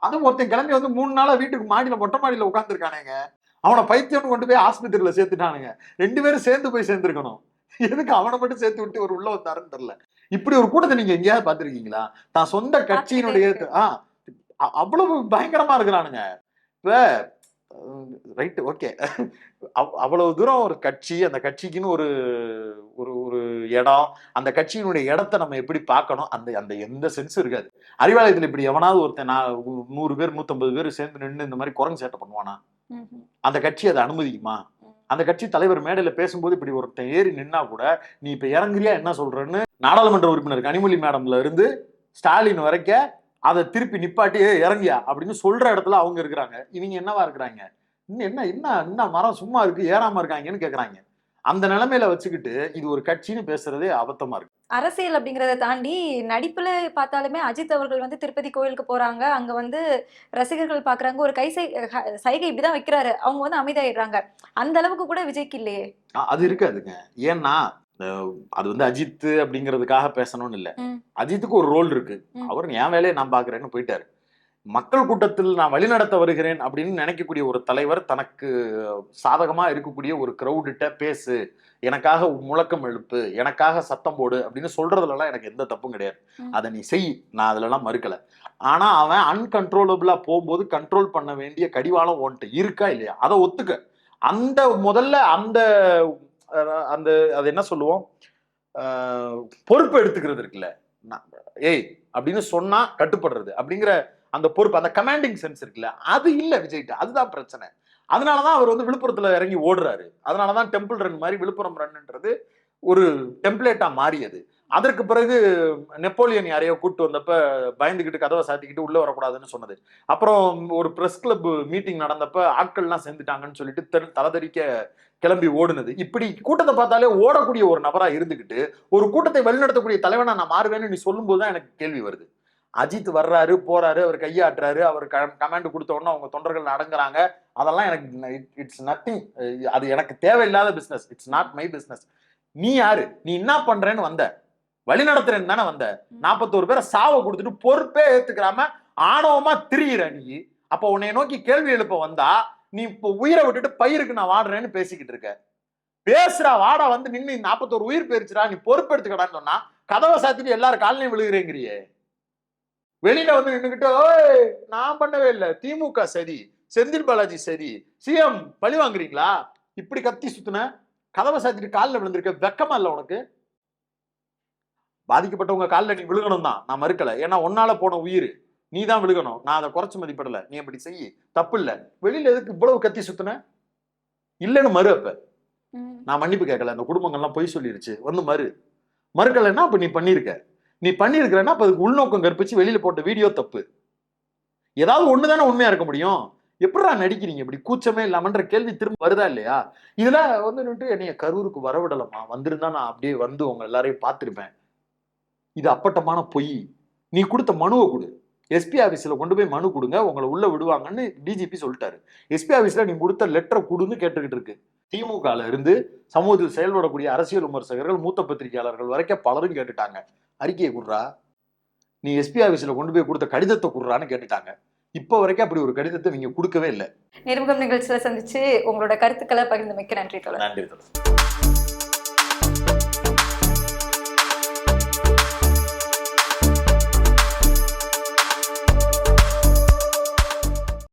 B: அதுவும் ஒருத்தன் கிளம்பி வந்து மூணு நாளா வீட்டுக்கு மாடியில மொட்டை மாடியில உட்காந்துருக்கானுங்க அவனை பைத்தியம்னு கொண்டு போய் ஆஸ்பத்திரியில சேர்த்துட்டானுங்க. ரெண்டு பேரும் சேர்ந்து போய் சேர்ந்துருக்கணும். எதுக்கு அவனை மட்டும் சேர்த்து விட்டு ஒரு உள்ள வந்தாருன்னு தெரியல. இப்படி ஒரு கூட்டத்தை நீங்க எங்கேயாவது பாத்திருக்கீங்களா தான் சொந்த கட்சியினுடைய
A: பார்த்துட்டே
B: ஆ அ- அவ்வளவு பயங்கரமா இருக்கிறானுங்க. இப்ப ரைட்டு ஓகே. அவ்வளவு தூரம் ஒரு கட்சி அந்த கட்சிக்குன்னு ஒரு ஒரு ஒரு இடம் அந்த கட்சியினுடைய இடத்த நம்ம எப்படி பார்க்கணும் அந்த அந்த எந்த சென்ஸும் இருக்காது. அறிவாலயத்துல இப்படி எவனாவது ஒருத்தன் நான் நூறு பேர் நூத்தம்பது பேர் சேர்ந்து நின்று இந்த மாதிரி குரங்கு சேட்டை பண்ணுவானா. அந்த கட்சி அதை அனுமதிக்குமா? அந்த கட்சி தலைவர் மேடையில பேசும்போது இப்படி ஒருத்தன் ஏறி நின்னா கூட நீ இப்ப இறங்குறியா என்ன சொல்றன்னு? நாடாளுமன்ற உறுப்பினர் கனிமொழி மேடம்ல இருந்து ஸ்டாலின் வரைக்க அதை திருப்பி நிப்பாட்டி "ஏய், இறங்கியா? அப்படின்னு சொல்ற இடத்துல அவங்க இருக்கிறாங்க. இவங்க என்னவா இருக்கிறாங்க? இன்னும் என்ன என்ன என்ன மரம் சும்மா இருக்கு ஏறாம இருக்காங்கன்னு கேக்குறாங்க. அந்த நிலைமையில வச்சுக்கிட்டு இது ஒரு கட்சின்னு பேசுறதே அபத்தமா இருக்கு.
A: அரசியல் அப்படிங்கறத தாண்டி நடிப்புல பார்த்தாலுமே அஜித் அவர்கள் வந்து திருப்பதி கோயிலுக்கு போறாங்க. அங்க வந்து ரசிகர்கள் பாக்குறாங்க. ஒரு கை சைகை இப்படிதான் வைக்கிறாரு. அவங்க வந்து அமைதியாயிடுறாங்க. அந்த அளவுக்கு கூட விஜய்க்கு இல்லையே.
B: அது இருக்காதுங்க. ஏன்னா அது வந்து அஜித் அப்படிங்கிறதுக்காக பேசணும்னு இல்ல. அஜித்துக்கு ஒரு ரோல் இருக்கு. அவர் என் வேலையை நான் பாக்குறேன்னு போயிட்டாரு. மக்கள் கூட்டத்தில் நான் வழிநடத்த வருகிறேன் அப்படின்னு நினைக்கக்கூடிய ஒரு தலைவர் தனக்கு சாதகமா இருக்கக்கூடிய ஒரு கிரௌடிட்ட பேசு. எனக்காக முழக்கம் எழுப்பு. எனக்காக சத்தம் போடு அப்படின்னு சொல்றதுலலாம் எனக்கு எந்த தப்பும் கிடையாது. அதை நீ செய். நான் அதுலலாம் மறுக்கல. ஆனா அவன் அன்கன்ட்ரோலபிளா போகும்போது கண்ட்ரோல் பண்ண வேண்டிய கடிவாளம் உன்கிட்ட இருக்கா இல்லையா? அதை ஒத்துக்க. அந்த முதல்ல அந்த அந்த அது என்ன சொல்லுவோம்? பொறுப்பு எடுத்துக்கிறது இருக்குல்ல. நான், ஏய் அப்படின்னு சொன்னா கட்டுப்படுறது. அப்படிங்கிற அந்த பொறுப்பு அந்த கமாண்டிங் சென்ஸ் இருக்குல்ல அது இல்லை விஜய்கிட்ட. அதுதான் பிரச்சனை. அதனாலதான் அவர் வந்து விழுப்புரத்தில் இறங்கி ஓடுறாரு. அதனாலதான் டெம்பிள் ரன் மாதிரி விழுப்புரம் ரன்ன்றது ஒரு டெம்ப்ளேட்டாக மாறியது. அதற்கு பிறகு நெப்போலியன் யாரையோ கூட்டு வந்தப்ப பயந்துக்கிட்டு கதவை சாத்திக்கிட்டு உள்ள வரக்கூடாதுன்னு சொன்னது. அப்புறம் ஒரு பிரஸ் கிளப் மீட்டிங் நடந்தப்ப ஆட்கள்லாம் சேர்ந்துட்டாங்கன்னு சொல்லிட்டு தலைதறிக்க கிளம்பி ஓடுனது. இப்படி கூட்டத்தை பார்த்தாலே ஓடக்கூடிய ஒரு நபரா இருந்துக்கிட்டு ஒரு கூட்டத்தை வழிநடத்தக்கூடிய தலைவனா நான் மாறுவேன்னு நீ சொல்லும்போது தான் எனக்கு கேள்வி வருது. அஜித் வர்றாரு போறாரு அவர் கையாட்டுறாரு அவர் கமாண்ட் கொடுத்த உடனே அவங்க தொண்டர்கள் அடங்குறாங்க. அதெல்லாம் எனக்கு இட்ஸ் நத்திங் அது எனக்கு தேவையில்லாத business it's not my business நீ யாரு? நீ என்ன பண்றேன்னு வந்த. வழி நடத்துறேன்னு தானே வந்த. நாற்பத்தோரு பேரை சாவை கொடுத்துட்டு பொறுப்பே ஏத்துக்கிறாம ஆணவமா திரியிற நீ. அப்ப உன்னை நோக்கி கேள்வி எழுப்ப வந்தா நீ இப்போ உயிரை விட்டுட்டு பயிருக்கு நான் வாடுறேன்னு பேசிக்கிட்டு இருக்க. பேசுறா வாடா வந்து நின்னு நாற்பத்தோரு உயிர் போயிருச்சுடா நீ பொறுப்பு எடுத்துக்கடான்னு சொன்னா கதவை சாத்திட்டு எல்லாரும் காலனையும் விழுகிறேங்கிறியே. வெளியில வந்து நின்னுக்கிட்டு ஓய் நான் பண்ணவே இல்லை. திமுக சரி செந்தில் பாலாஜி சரி சிஎம் பழி வாங்குறீங்களா? இப்படி கத்தி சுத்துன கதவை சாத்திட்டு காலில் விழுந்திருக்க வெக்கமா இல்ல உனக்கு? பாதிக்கப்பட்டவங்க காலில் நீ விழுகணும் தான் நான் மறுக்கல. ஏன்னா உன்னால போன உயிர். நீ தான் விழுகணும். நான் அதை குறைச்சு மதிப்பிடல. நீ அப்படி செய். தப்பு இல்ல வெளியில எதுக்கு இவ்வளவு கத்தி சுத்துன? இல்லைன்னு மறு அப்ப. நான் மன்னிப்பு கேட்கல. அந்த குடும்பங்கள்லாம் பொய் சொல்லிருச்சு. வந்து மறு. மறுக்கலைன்னா அப்ப நீ பண்ணியிருக்க நீ பண்ணியிருக்கிறன்னா அப்ப அதுக்கு உள்நோக்கம் கற்பிச்சு வெளியில போட்ட வீடியோ தப்பு. ஏதாவது ஒண்ணுதானே உண்மையா இருக்க முடியும். எப்படிடா நடிக்கிறீங்க? இப்படி கூச்சமே இல்லாமன்ற கேள்வி திரும்ப வருதா இல்லையா? இதுல வந்து நின்னுட்டு என்னைய கரூருக்கு வரவிடலமா வந்திருந்தா நான் அப்படியே வந்து உங்க எல்லாரையும் பார்த்திருப்பேன். இது அப்பட்டமான பொய். நீ கொடுத்த மனுவை கொடு. எஸ்பி ஆபீஸ்ல கொண்டு போய் மனு கொடுங்க. உங்களை உள்ள விடுவாங்கன்னு டிஜிபி சொல்லிட்டாரு. எஸ்பி ஆபீஸ்ல நீ கொடுத்த லெட்டரை கொடுன்னு கேட்டுக்கிட்டு இருக்கு. திமுகல இருந்து சமூகத்தில் செயல்படக்கூடிய அரசியல் விமர்சகர்கள் மூத்த பத்திரிகையாளர்கள் வரைக்கும் பலரும் கேட்டுட்டாங்க. அறிக்கையை குடுறா. நீ எஸ்பி ஆபீஸ்ல கொண்டு போய் கொடுத்த கடிதத்தை குடுறான்னு கேட்டுட்டாங்க. இப்போ வரைக்கும் அப்படி ஒரு கடிதத்தை நீங்க கொடுக்கவே இல்லை.
A: நேர்முகம் நிகழ்ச்சியில சந்திச்சு உங்களோட கருத்துக்களை பகிர்ந்தமைக்க நன்றி தோழர்.
B: நன்றி தோழர்.